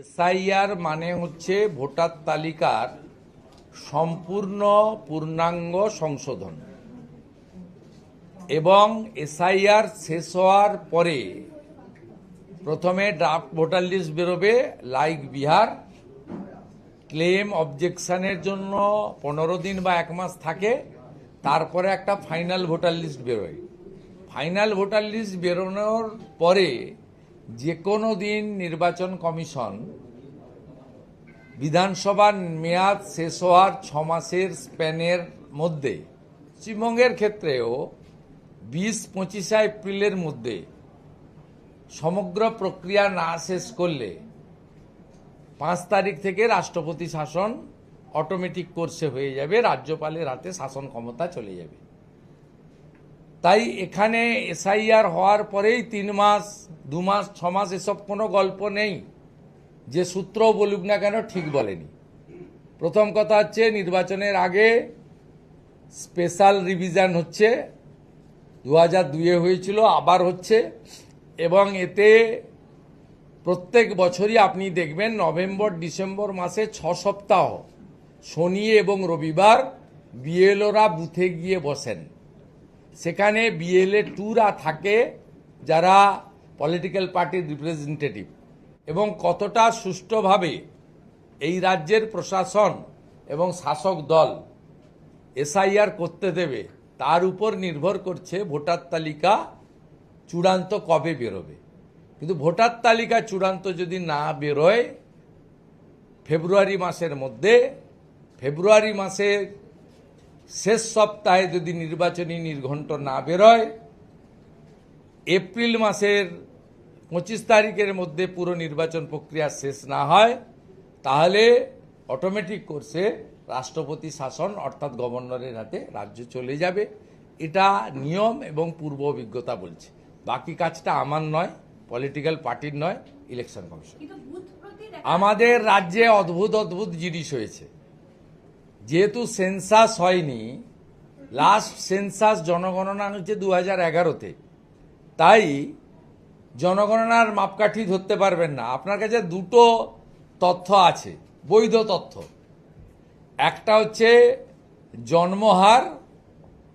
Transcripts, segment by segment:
SIR মানে হচ্ছে voter তালিকার সম্পূর্ণ পূর্ণাঙ্গ সংশোধন। এবং এসআইআর শেষ হওয়ার পরে প্রথমে ড্রাফট ভোটার লিস্ট বেরোবে লাইক বিহার ক্লেম অবজেকশনের জন্য পনেরো দিন বা এক মাস থাকে, তারপরে একটা ফাইনাল ভোটার লিস্ট বেরোয়। ফাইনাল ভোটার লিস্ট বেরোনোর পরে যে কোনো দিন নির্বাচন কমিশন বিধানসভার মেয়াদ শেষ হওয়ার ছ মাসের স্প্যানের মধ্যে, পশ্চিমবঙ্গের ক্ষেত্রেও বিশ পঁচিশে এপ্রিলের মধ্যে সমগ্র প্রক্রিয়া না শেষ করলে পাঁচ তারিখ থেকে রাষ্ট্রপতি শাসন অটোমেটিক কোর্সে হয়ে যাবে, রাজ্যপালের হাতে শাসন ক্ষমতা চলে যাবে। তাই এখানে এসআইআর হওয়ার পরেই তিন মাস, দু মাস, ছ মাস এসব কোনো গল্প নেই। যে সূত্র বলুক না কেন ঠিক বলেনি। প্রথম কথা হচ্ছে নির্বাচনের আগে স্পেশাল রিভিশন হচ্ছে। দু হাজার দুয়ে হয়েছিল, আবার হচ্ছে। এবং এতে প্রত্যেক বছরই আপনি দেখবেন নভেম্বর, ডিসেম্বর মাসে ছ সপ্তাহ, শনি এবং রবিবার বিএলওরা বুথে গিয়ে বসেন। সেখানে বিএলএ টুরা থাকে যারা পলিটিক্যাল পার্টির রিপ্রেজেন্টেটিভ এবং কতটা সুষ্ঠুভাবে এই রাজ্যের প্রশাসন এবং শাসক দল এসআইআর করতে দেবে, তার উপর নির্ভর করছে ভোটার তালিকা চূড়ান্ত কবে বেরোবে। কিন্তু ভোটার তালিকা চূড়ান্ত যদি না বেরোয়, ফেব্রুয়ারি মাসের মধ্যে, ফেব্রুয়ারি মাসের শেষ সপ্তাহে যদি নির্বাচনী নির্ঘণ্ট না বেরোয় এপ্রিল মাসের পঁচিশ তারিখের মধ্যে পুরো নির্বাচন প্রক্রিয়া শেষ না হয় তাহলে অটোমেটিক কোর্সে রাষ্ট্রপতি শাসন অর্থাৎ গভর্নরের হাতে রাজ্য চলে যাবে। এটা নিয়ম এবং পূর্ব অভিজ্ঞতা বলছে। বাকি কাজটা আমার নয় পলিটিক্যাল পার্টির নয় ইলেকশন কমিশন আমাদের রাজ্যে অদ্ভুত অদ্ভুত জিনিস হয়েছে। যেহেতু সেন্সাস হয়নি লাস্ট সেন্সাস জনগণনা হচ্ছে দু হাজার এগারোতে। তাই জনগণনার মাপকাঠি ধরতে পারবেন না। আপনার কাছে দুটো তথ্য আছে, বৈধ তথ্য। একটা হচ্ছে জন্মহার,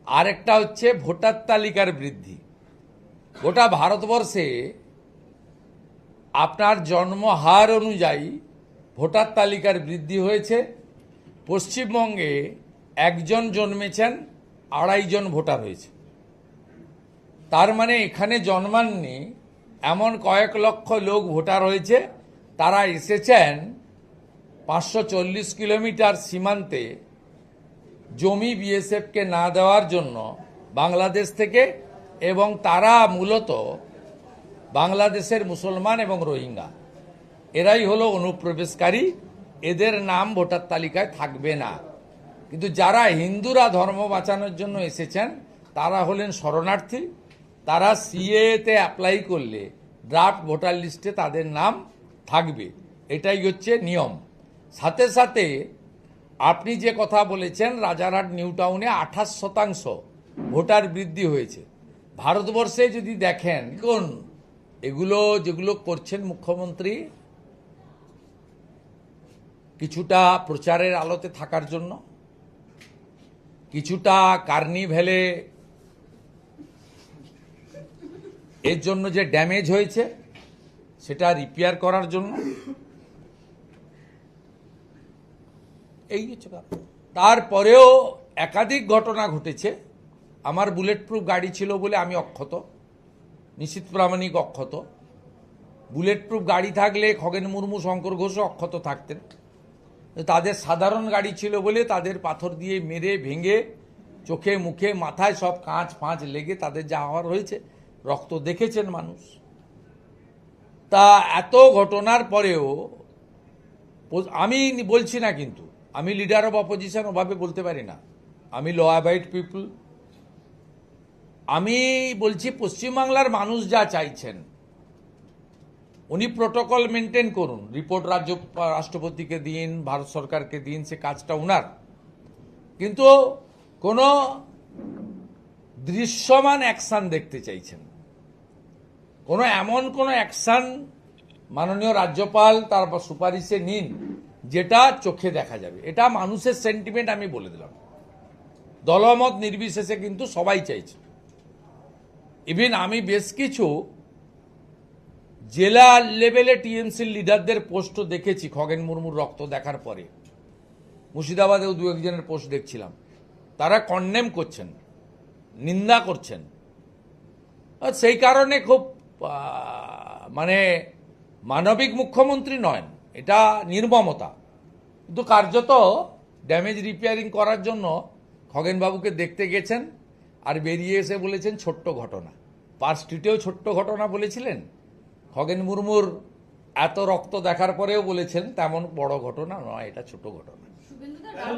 আরেকটা হচ্ছে ভোটার তালিকার বৃদ্ধি। গোটা ভারতবর্ষে আপনার জন্মহার অনুযায়ী ভোটার তালিকার বৃদ্ধি হয়েছে। পশ্চিমবঙ্গে একজন জন্মেছেন, আড়াইজন ভোটার হয়েছে। তার মানে এখানে জন্মাননি এমন কয়েক লক্ষ লোক ভোটার হয়েছে, তারা এসেছেন পাঁচশো চল্লিশ কিলোমিটার সীমান্তে জমি বিএসএফকে না দেওয়ার জন্য বাংলাদেশ থেকে এবং তারা মূলত বাংলাদেশের মুসলমান এবং রোহিঙ্গা। এরাই হলো অনুপ্রবেশকারী এদের নাম ভোটার তালিকায় থাকবে না। কিন্তু যারা হিন্দুরা ধর্ম বাঁচানোর জন্য এসেছেন, তারা হলেন শরণার্থী। তারা সিএতে অ্যাপ্লাই করলে ড্রাফট ভোটার লিস্টে তাদের নাম থাকবে। এটাই হচ্ছে নিয়ম। সাথে সাথে আপনি যে কথা বলেছেন, রাজারহাট, নিউ টাউনে আঠাশ শতাংশ ভোটার বৃদ্ধি হয়েছে। ভারতবর্ষে যদি দেখেন কোন এগুলো যেগুলো করছেন মুখ্যমন্ত্রী কিছুটা প্রচারের আলোতে থাকার জন্য, কিছুটা কার্নিভ্যালে এর জন্য যে ড্যামেজ হয়েছে, সেটা রিপেয়ার করার জন্য। এই হচ্ছে তারপরেও একাধিক ঘটনা ঘটেছে। আমার বুলেট প্রুফ গাড়ি ছিল বলে আমি অক্ষত, নিশ্চিত প্রামাণিক অক্ষত। বুলেট প্রুফ গাড়ি থাকলে খগেন মুর্মু, শঙ্কর ঘোষও অক্ষত থাকতেন। তাদের সাধারণ গাড়ি ছিল বলে তাদের পাথর দিয়ে মেরে, ভেঙে চোখে, মুখে, মাথায় সব কাঁচ ফাঁচ লেগে তাদের যা হওয়ার হয়েছে। রক্ত দেখেছেন মানুষ। তা এত ঘটনার পরেও আমি বলছি না কিন্তু, আমি লিডার অফ অপোজিশন ওভাবে বলতে পারি না। আমি ল অ্যাবাইড পিপল আমি বলছি পশ্চিমবাংলার মানুষ যা চাইছেন উনি প্রোটোকল মেনটেন করুন। রিপোর্ট রাজ্য রাষ্ট্রপতিকে দিন, ভারত সরকারকে দিন, সে কাজটা উনার। কিন্তু কোনো দৃশ্যমান অ্যাকশন দেখতে চাইছেন। কোনো এমন কোনো অ্যাকশন মাননীয় রাজ্যপাল তার সুপারিশে নিন, যেটা চোখে দেখা যাবে। এটা মানুষের সেন্টিমেন্ট আমি বলে দিলাম। দলমত নির্বিশেষে কিন্তু সবাই চাইছে। ইভেন আমি বেশ কিছু জেলা লেভেলে টিএমসির লিডারদের পোস্ট দেখেছি। খগেন মুর্মুর রক্ত দেখার পরে। মুর্শিদাবাদেও দু একজনের পোস্ট দেখছিলাম। তারা কন্ডেম করছেন, নিন্দা করছেন। সেই কারণে খুব মানে মানবিক মুখ্যমন্ত্রী নয়, এটা নির্মমতা। কিন্তু কার্যত ড্যামেজ রিপেয়ারিং করার জন্য খগেনবাবুকে দেখতে গেছেন আর বেরিয়ে এসে বলেছেন ছোট্ট ঘটনা। পার্ক স্ট্রিটেও ছোট্ট ঘটনা বলেছিলেন। খগেন মুর্মুর এত রক্ত দেখার পরেও বলেছেন তেমন বড় ঘটনা নয় এটা ছোট ঘটনা।